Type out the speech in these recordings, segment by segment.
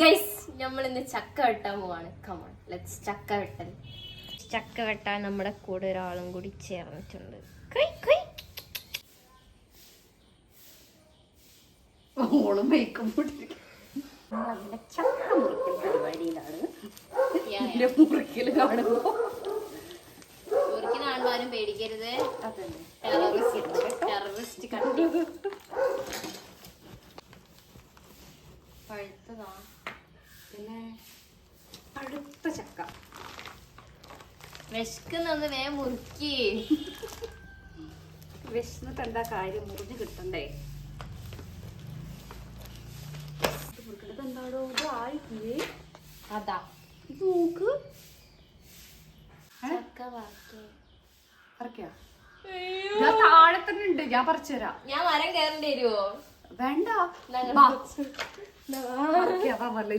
Guys നമ്മൾ ഇന്ന് ചക്ക വെട്ടാൻ പോവാണ്. കമോൺ ലെറ്റ്സ് ചക്ക വെട്ടൽ. ചക്ക വെട്ടാൻ നമ്മുടെ കൂടെ ഒരാളും കൂടി ചേർന്നിട്ടുണ്ട്. കൈ കൈ. ഓളും മേക്കും നല്ല ചക്ക മുറിക്കൽ പരിപാടിയിലാണ്. മുറിക്കൽ കാണുമ്പോ പേടിക്കരുത്. അതന്നെ ടെററിസ്റ്റ് ടെററിസ്റ്റ് കണ്ടു പഴുത്തതാ പിന്നെ അടുത്ത ചക്ക വിശക്കുന്നൊന്ന് വേ മുറുക്കി. വിശന്നിട്ട് എന്താ കാര്യം? മുറിഞ്ഞ് കിട്ടണ്ടേ? ഇത് മുറിക്കണത് എന്താടോ ഇത് ആയില്ലേ അതാ ഇത് നോക്ക് ഞാൻ താഴെ തന്നെ ഉണ്ട്. ഞാൻ പറിച്ചു തരാം. ഞാൻ മരം കയറേണ്ടി വരുമോ വേണ്ട.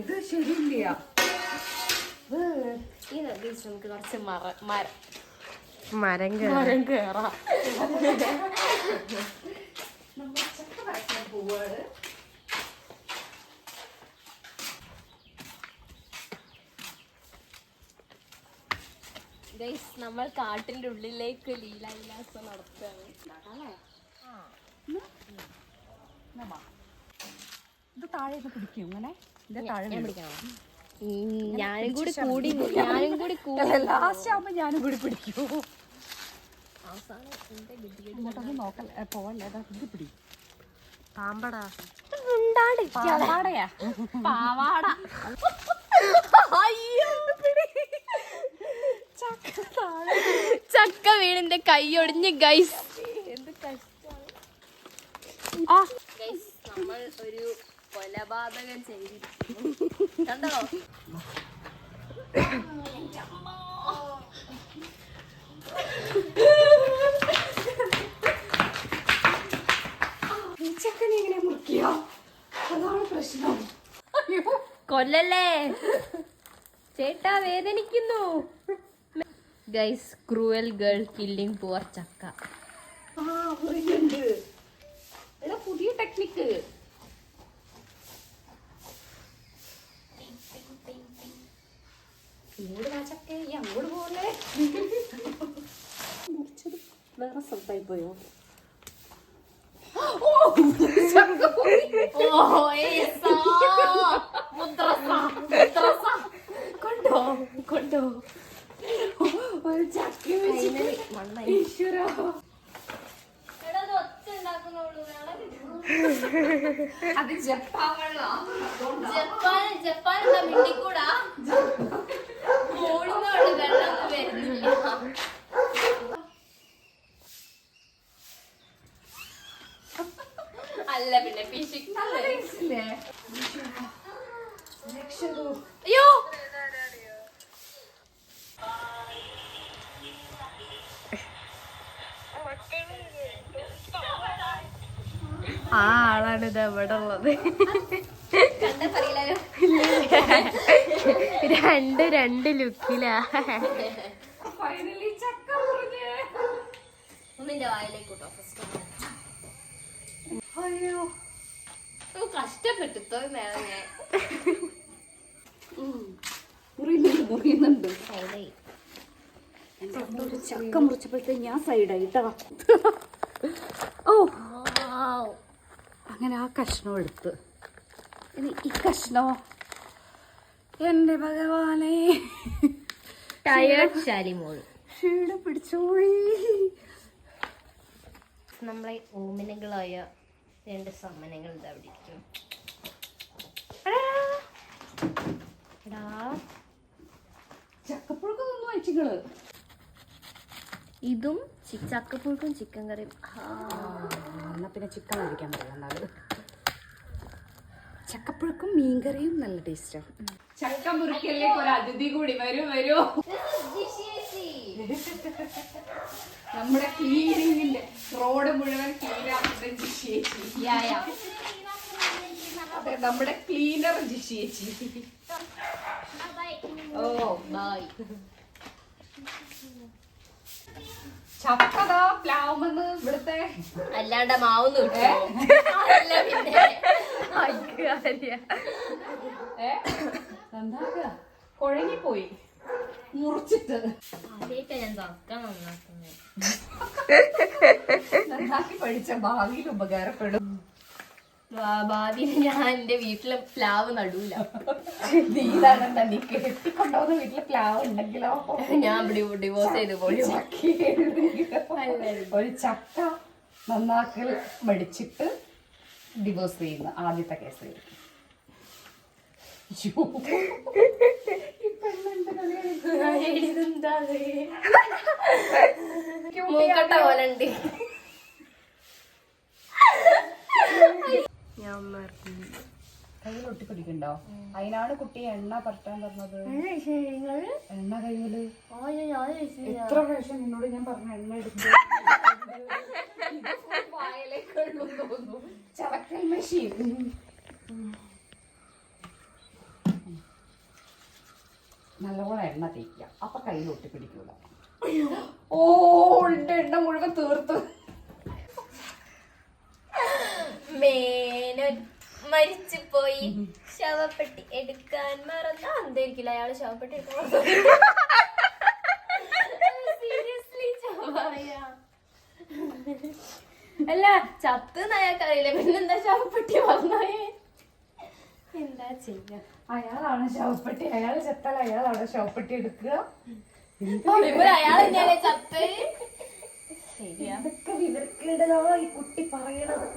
ഇത് ശരിയില്ല. ഈ നദീസ് നമുക്ക് കുറച്ച് മര മരം മരം മരം കയറാം നമ്മൾ കാട്ടിന്റെ ഉള്ളിലേക്ക് ലീലാവിലാസം നടത്തുകയാണ്. ഇത് താഴെ ഇത് പിടിക്കും അങ്ങനെ ഇത് താഴെ പിടിക്കണം ഞാനും കൂടി കൂടി ഞാനും കൂടി ലാസ്റ്റ് ആവുമ്പോ ഞാനും കൂടി പിടിക്കൂ. അവസാനം എന്റെ ഗതികേട് ഇങ്ങോട്ടൊന്നും നോക്കല്ല. പോവല്ലേ? അതാ ഇത് പിടി. പാമ്പടാ. പാവാടയാ പാവാട. ചക്ക വീടിന്റെ കൈ ഒടിഞ്ഞ് ഗൈസ് എന്ത് കഷ്ടാണ് ഗൈസ് നമ്മൾ ഒരു കൊലപാതകം ചെയ്തിരിക്കുന്നു. കണ്ടോ? ചക്കനെ എങ്ങനെ മുറിക്കുക? അതാണ് പ്രശ്നം. കൊല്ലല്ലേ? ചേട്ടാ വേദനിക്കുന്നു. Guys cruel girl killing poor chakka. പുതിയ ടെക്നിക്ക് ഇങ്ങോട്ട് വാ ചക്കേ ഈ അങ്ങോട്ട് പോലെ മുറിച്ചത് വേറെ സ്ഥലത്തായി പോയോ. കൊണ്ടോ കൊണ്ടോ. ഒരു ചക്ക ഈശ്വരാ. അത് ജപ്പാൻ വെള്ളം ജപ്പാൻ ജപ്പാൻ എന്താ മിണ്ടിക്കൂടാ മോളിന്നോട് വെള്ളം ഒന്നും വരുന്നില്ല അല്ല പിന്നെ പിശിക്കല്ലേ അയ്യോ. ആ ആളാണ് ഇത് എവിടെ ഉള്ളത്. കണ്ട പറയില്ലല്ലോ രണ്ട് രണ്ട് ലുക്കിലാ ഫൈനലി ചക്ക മുറിഞ്ഞേ. ഒന്നിന്റെ ഫസ്റ്റ് അയ്യോ. കഷ്ടപ്പെട്ടു നേരം ഞാൻ. മുറിയുന്നുണ്ട് ഒരു ചക്ക മുറിച്ചപ്പോഴത്തെ ഞാൻ സൈഡായിട്ടാ ഓ. അങ്ങനെ ആ കഷ്ണം എടുത്ത്. ഇനി ഈ കഷ്ണോ? എന്റെ ഭഗവാനെ. ടയേർഡ് ശാലിമോൾ ക്ഷീണം പിടിച്ചോയി നമ്മളെ ഓമിനകളായ രണ്ട് സമ്മനങ്ങൾ എന്താ അവിടെ ഇരിക്കും. ചക്കപ്പുഴക്ക് തിന്നു ഇതും ചക്കപ്പുഴുക്കും ചിക്കൻ കറിയും. എന്നാ പിന്നെ ചിക്കൻ കഴിക്കാൻ പറയാം ചക്കപ്പുഴുക്കും ചക്കപ്പുഴക്കും മീൻകറിയും നല്ല ടേസ്റ്റാ. ചക്ക മുറിക്കലേക്ക് ഒരു അതിഥി കൂടി വരൂ വരൂ. നമ്മുടെ ക്ലീനിങ്ങിന്റെ റോഡ് മുഴുവൻ. അതെ നമ്മുടെ ക്ലീനർ ജിഷിയേച്ചി ഓ ബൈ ചക്കതാ പ്ലാവുമെന്ന് ഇവിടുത്തെ. അല്ലാണ്ട് മാവുന്ന് കിട്ടേ അല്ല പിന്നെ. ഏ എന്താ? കുഴങ്ങിപ്പോയി. മുറിച്ചിട്ട് നന്നാക്കി പഠിച്ച ഭാവിയിൽ ഉപകാരപ്പെടും. ഭാവിയിൽ ഞാൻ എന്റെ വീട്ടിലെ പ്ലാവ് നടൂല. നീതാണെന്താ നീ കെട്ടിക്കൊണ്ടോന്ന് വീട്ടിൽ പ്ലാവ് ഉണ്ടെങ്കിലോ? ഞാൻ ഡിവോഴ്സ് ചെയ്ത് പോയി. ഒരു ചക്ക നന്നാക്കൽ മടിച്ചിട്ട് ഡിവോഴ്സ് ചെയ്യുന്ന ആദ്യത്തെ കേസ് മൂക്കട്ട പോലെ ഉണ്ട് ഞാൻ മറന്നു. കയ്യിൽ ഒട്ടിപ്പിടിക്കണ്ടോ അതിനാണ് കുട്ടി എണ്ണ പറ്റാൻ പറഞ്ഞത്. എണ്ണ കയ്യിൽ എത്ര പ്രാവശ്യം നിന്നോട് ഞാൻ പറഞ്ഞ എണ്ണ എടുത്തു? ചവക്കൽ മെഷീൻ നല്ലപോലെ എണ്ണ തേക്കുക. അപ്പൊ കയ്യിൽ ഒട്ടിപ്പിടിക്കൂല ഓ എണ്ണ മുഴുവൻ തീർത്തു. മേനോൻ മരിച്ചു പോയി ശവപ്പെട്ടി എടുക്കാൻ മറന്ന. അന്തരിക്കില്ല അയാൾ ശവപ്പെട്ടി എടുക്കാൻ സീരിയസ്ലി അല്ല ചത്ത് അയാൾക്കറിയില്ല. പിന്നെന്താ ശവപ്പെട്ടി വന്നായേ എന്താ ചെയ്യാ? അയാളാണ് ശവപ്പെട്ടി. അയാൾ ചത്താൽ അയാളാണ് ശവപ്പെട്ടി എടുക്കുക. ഇപ്പോൾ അയാൾ തന്നെയല്ലേ ചത്ത്? ശരിയാ. അതൊക്കെ വിവരക്കേണ്ടതോ ഈ കുട്ടി പറയണത്?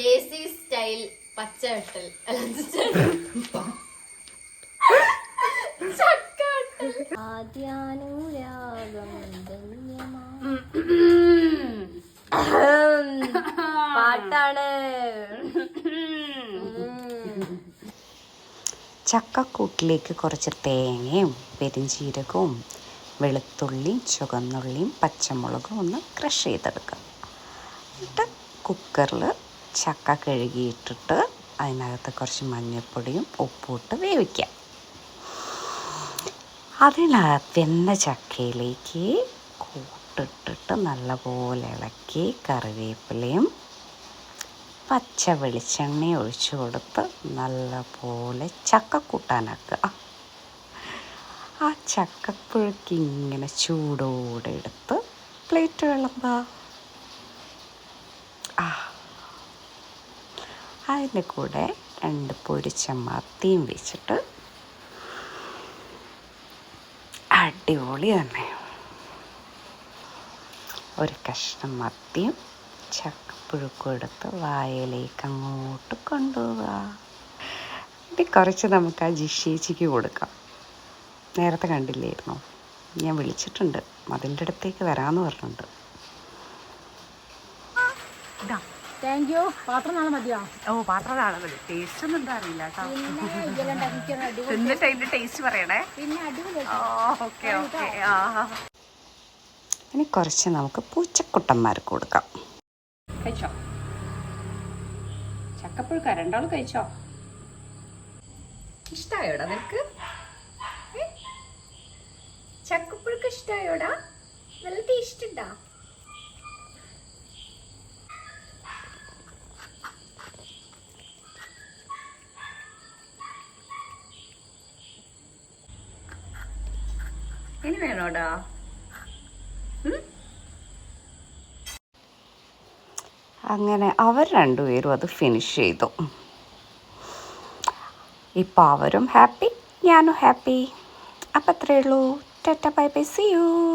ദേശി സ്റ്റൈൽ പച്ച വെട്ടൽ. ആദ്യാനുരാഗം പാട്ടാണ്. ചക്കക്കൂട്ടിലേക്ക് കുറച്ച് തേങ്ങയും പെരിഞ്ചീരകവും വെളുത്തുള്ളിയും ചുവന്നുള്ളിയും പച്ചമുളകും ഒന്ന് ക്രഷ് ചെയ്തെടുക്കുക. എന്നിട്ട് കുക്കറിൽ ചക്ക കഴുകിയിട്ടിട്ട് അതിനകത്ത് കുറച്ച് മഞ്ഞൾപ്പൊടിയും ഉപ്പും ഇട്ട് വേവിക്കുക. അതിനകത്ത് വെന്ന ചക്കയിലേക്ക് കൂട്ടിട്ടിട്ട് നല്ലപോലെ ഇളക്കി കറിവേപ്പിലയും പച്ച വെളിച്ചെണ്ണ ഒഴിച്ചു കൊടുത്ത് നല്ലപോലെ ചക്ക കൂട്ടാനാക്കുക ആ ചക്കപ്പുഴുക്ക് ഇങ്ങനെ ചൂടോടെ എടുത്ത് പ്ലേറ്റ് വിളമ്പ ആ. അതിന്റെ കൂടെ രണ്ട് പൊരിച്ച മത്തിയും വെച്ചിട്ട് അടിപൊളി തന്നെ. ഒരു കഷ്ണം മത്തിയും ചക്കപ്പുഴുക്കും എടുത്ത് വായയിലേക്ക് അങ്ങോട്ട് കൊണ്ടുപോവുക. ഇനി കുറച്ച് നമുക്ക് ആ ജിഷേച്ചിക്ക് കൊടുക്കാം. നേരത്തെ കണ്ടില്ലായിരുന്നോ? ഞാൻ വിളിച്ചിട്ടുണ്ട്. അതിന്റെ അടുത്തേക്ക് വരാമെന്ന് പറഞ്ഞിട്ടുണ്ട്. താങ്ക് യു പാത്രം നാളെ മതിയോ? ഓ പാത്രം നാളെ മതി. ടേസ്റ്റ് ഒന്നും എന്താ അറിയില്ല കേട്ടോ. എന്നിട്ട് അതിന്റെ ടേസ്റ്റ് പറയണേ. പിന്നെ അടിപൊളി ഓക്കെ ഓക്കെ. ഇനി കുറച്ച് നമുക്ക് പൂച്ചക്കുട്ടന്മാർക്ക് കൊടുക്കാം. കഴിച്ചോ? ചക്കപ്പുഴുക്ക രണ്ടാളും കഴിച്ചോ? ഇഷ്ടായോടാ നിനക്ക്? ചക്കപ്പുഴുക്ക് ഇഷ്ടായോടാ? നല്ല ടേസ്റ്റ് ഉണ്ടാ ഇനി വേണോടാ? അങ്ങനെ അവർ രണ്ടുപേരും അത് ഫിനിഷ് ചെയ്തു. ഇപ്പോൾ അവരും ഹാപ്പി ഞാനും ഹാപ്പി അപ്പം അത്രയേ ഉള്ളൂ. Tata bye bye see you